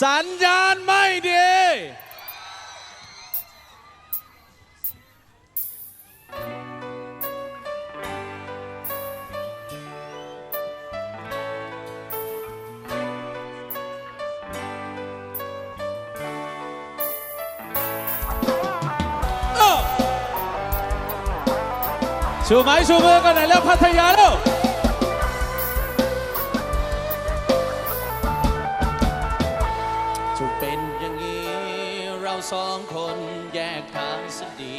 สัญญาณไม่ดีเอ้ชูไม้ชูมือกันหน่อยแล้วพัทยาแล้ว เป็นอย่างนี้เราสองคนแยกทางสดี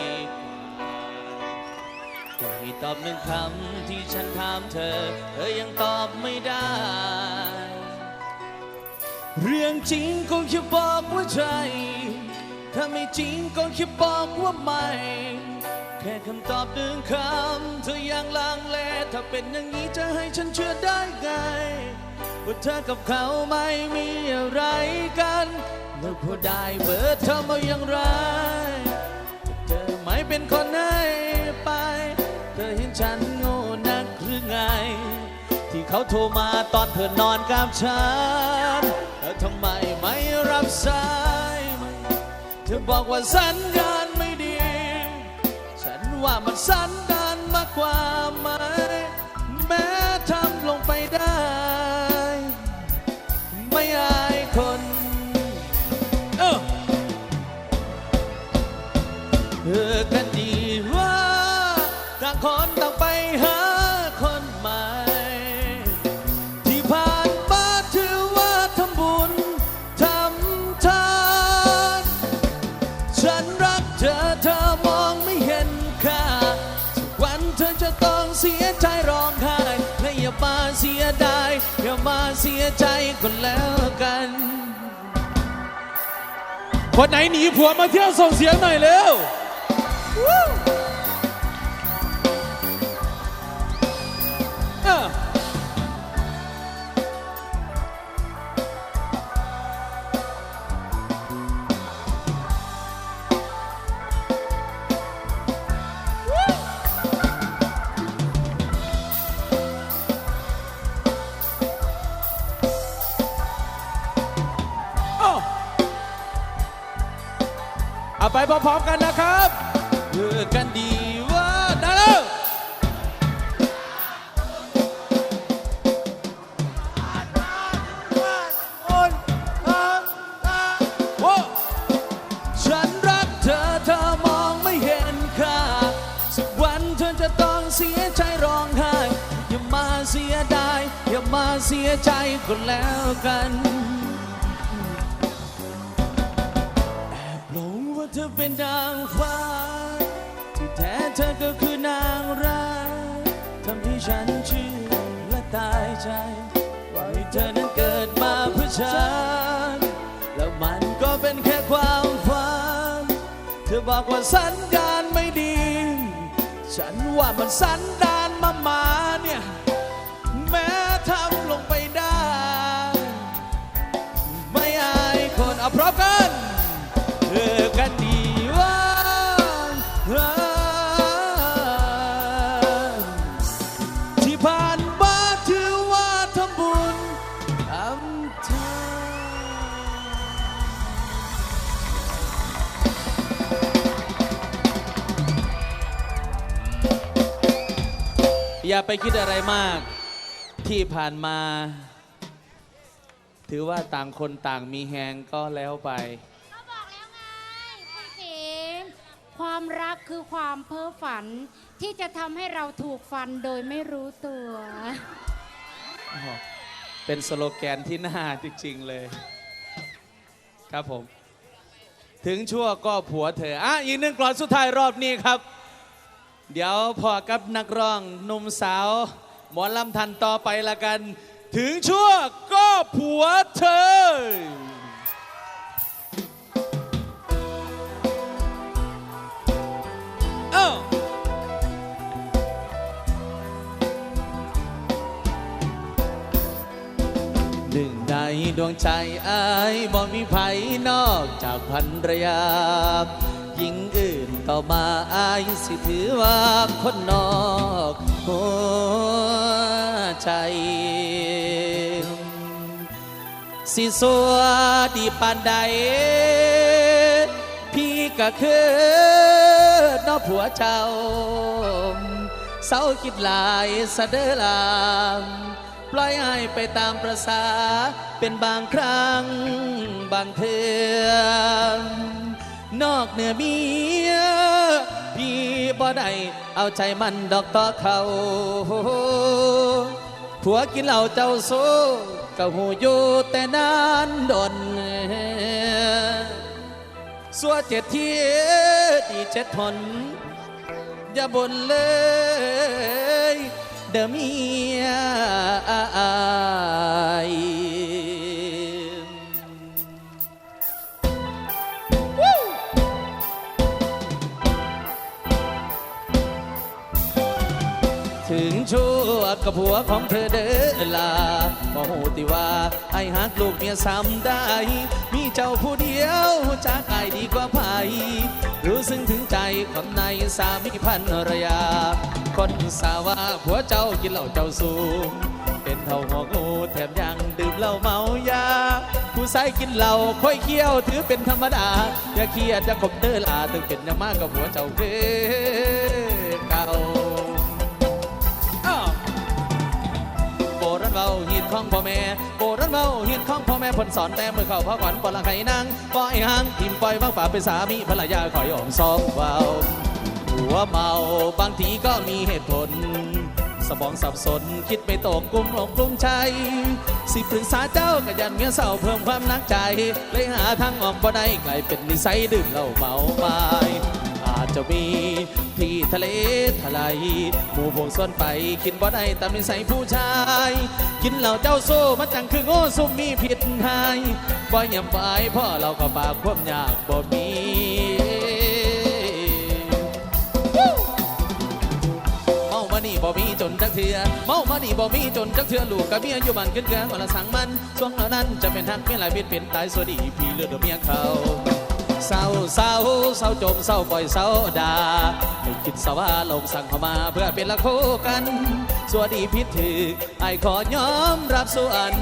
กว่าให้ตอบหนึ่งคำที่ฉันถามเธอ เธอยังตอบไม่ได้ เรื่องจริงก็แค่บอกว่าใช่ถ้าไม่จริงก็แค่บอกว่าไม่ แค่คำตอบหนึ่งคำเธอยังลังเล ถ้าเป็นอย่างนี้จะให้ฉันเชื่อได้ไงว่าเธอกับเขาไม่มีอะไรกัน เมื่อพอได้เบอร์เธอมาอย่างไร เธอไม่เป็นคนให้ไป เธอเห็นฉันโง่นักหรือไง ที่เขาโทรมาตอนเธอนอนกับฉันแล้วทำไมไม่รับสายเธอบอกว่าสัญญาณไม่ดี ฉันว่ามันสันดานมากกว่าไหมแม้ทำลงไปได้ เออกันดีว่าต่างคนต่างไปหาคนใหม่ ที่ผ่านมาถือว่าทำบุญทำทานฉันรักเธอเธอมองไม่เห็นค่าสักวันเธอจะต้องเสียใจร้องไห้และอย่ามาเสียดายอย่ามาเสียใจคนแล้วกันคนไหนหนีผัวมาเที่ยวส่งเสียงหน่อยเร็ว ไปพร้อมๆกันนะครับ กันดีว่าได้แล้วโอ้ฉันรักเธอเธอมองไม่เห็นค่าสักวันเธอจะต้องเสียใจร้องไห้ อย่ามาเสียดายอย่ามาเสียใจก็แล้วกันแอบหลงว่าเธอเป็นนางฟ้าที่ แท้เธอก็คือนางร้ายทำให้ฉันเชื่อและตายใจว่าให้เธอนั้นเกิดมาเพื่อฉัน แล้วมันก็เป็นแค่ความฝัน เธอบอกว่าสัญญาณไม่ดี ฉันว่ามันสัญญาณมามาเนี่ย อย่าไปคิดอะไรมาก ที่ผ่านมา ถือว่าต่างคนต่างมีแหงก็แล้วไป ก็บอกแล้วไงคุณสิมความรักคือความเพ้อฝัน ที่จะทำให้เราถูกฟันโดยไม่รู้ตัว เป็นสโลแกนที่น่าจริงๆเลย ครับผม ถึงชั่วก็ผัวเธออะอีกหนึ่งกลอนสุดท้ายรอบนี้ครับ เดี๋ยวพอกับนักร้องหนุ่มสาว หมอลำทันต่อไปละกัน ถึงชั่วก็ผัวเธอเอ้าหนึ่งในดวงใจอายบ่มีไผนอกจากพันรยาหญิงอื่น ต่อมาอายสิถือว่าคนนอกหัวใจ สิสัวดีปานใด พี่ก็คือน้อผัวเจ้า เศร้าคิดหลายสะเดอลามปล่อยให้ไปตามประษาเป็นบางครั้งบางเทือ นอกเหนือเมียพี่บ่ได้เอาใจมันดอกต่อเขาผัวกินเหล้าเจ้าโซก็หูอยู่แต่นานดนสัวเจ็ดเที่ดีเจ็ดทนอย่าบ่นเลย เดอเมียอาย กับผัวของเธอเด้อลาบ่หูติว่าไอ้หักลูกเมียซ้ำได้ มีเจ้าผู้เดียวจากไอ้ดีกว่าไผรู้ซึ้งถึงใจความในสามีพันรยา คนสาว่าผัวเจ้ากินเหล้าเจ้าสูงเป็นเท่าหัวงูแถมยังดื่มเหล้าเมายา ผู้ใส่กินเหล้าค่อยเคี้ยวถือเป็นธรรมดา อย่าเครียดจะขบเด้อลาตึงเป็นยามากกับหัวเจ้าเด้อเก่า ของพ่อแม่โบราณเบาหินของพ่อแม่ผลสอนแต่มือเข้าพ่อขวัญปละไข่นางปล่อยหางทิมปล่อยว่างป่าเป็นสามีภรรยาคอยออมซองเบาหัวเมาบางทีก็มีเหตุผล สมองสับสนคิดไม่ตกกลุ่มหลงกลุ่มใจ สิปรึกษาเจ้ากัยันเมียเศร้าเพิ่มความนักใจเลยหาทางออกบ่ได้กลายเป็นนิสัยดื่มเหล้าเมาไม้อา จะมี ที่ทะเลทลายหมู่พวกส่วนไปกินบ่ได้ตามนิสัยผู้ชาย กินเหล้าเจ้าโซ่มันจังคือโง่ซุ่มมีผิดหายบ่ยำไปพ่อเราก็ปากความยากบ่มีเมามานี่บ่มีจนจักเทือเมามานี่บ่มีจนจักเทือลูกกับเมียอยู่บ้านขึ้นเกลือวันละสังมันช่วงเหล่านั้นจะเป็นทักมีหลายเบ็ดเป็นตายสวัสดีพี่เลือดเมียเขา เศร้าเศร้าเศร้าจมเศร้าปล่อยเศร้าดาไม่คิดสว่าลงสั่งเข้ามาเพื่อเป็นละโคกันสวัสดีพิษถือไอขอยอมรับส่วน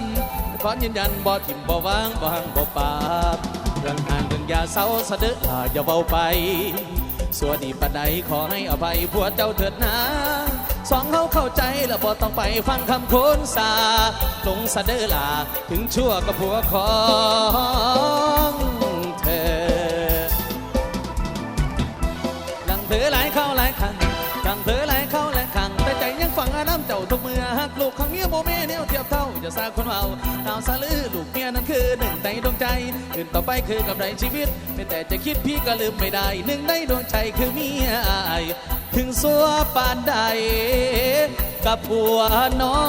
ขอยืนยันบ่ถิ่มบ่วางบ่หังบ่ปาบเรื่องทางเรื่องยาเศร้าสะดอลาอย่าเบาไปสวัสดีปานใดขอให้อภัยผัวเจ้าเถิดนะสองเขาเข้าใจแล้วบ่ต้องไปฟังคำโคนสาตรงสะเดอลาถึงชั่วกับผัวของ เธอหลายเข้าหลายครั้งดังเธอหลายเข้าหลายครั้งแต่ใจยังฝังอาน้ำเจ้าทุกเมื่อหักลูกของเมียโมเมเนียวเทียบเท่าจะสร้าคนเมาตาวสาลือลูกเมียนั้นคือหนึ่งในดวงใจอื่นต่อไปคือกำไรชีวิตไม่แต่จะคิดพี่ก็ลืมไม่ได้ หนึ่งในดวงใจคือเมียอายถึงสัวปานใดกับผัวน้อ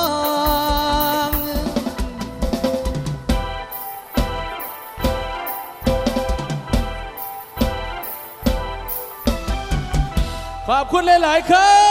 ง ขอบคุณหลาย ๆ ครับ